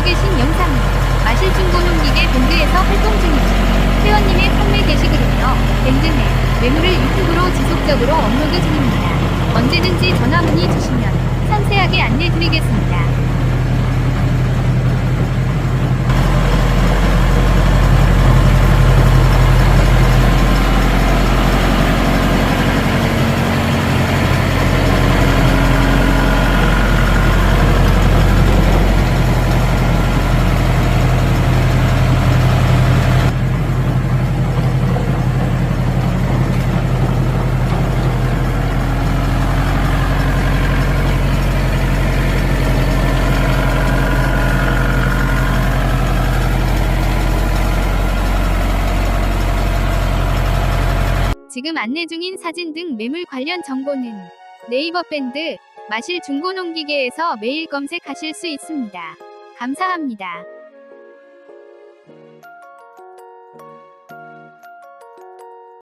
보고 계신 영상은 마실중고농기계 밴드에서 활동 중이죠. 회원님의 판매 게시글이며 밴드내 매물을 유튜브로 지속적으로 업로드 중입니다. 언제든지 전화문의 지금 안내 중인 사진 등 매물 관련 정보는 네이버 밴드 마실 중고농기계에서 매일 검색하실 수 있습니다. 감사합니다.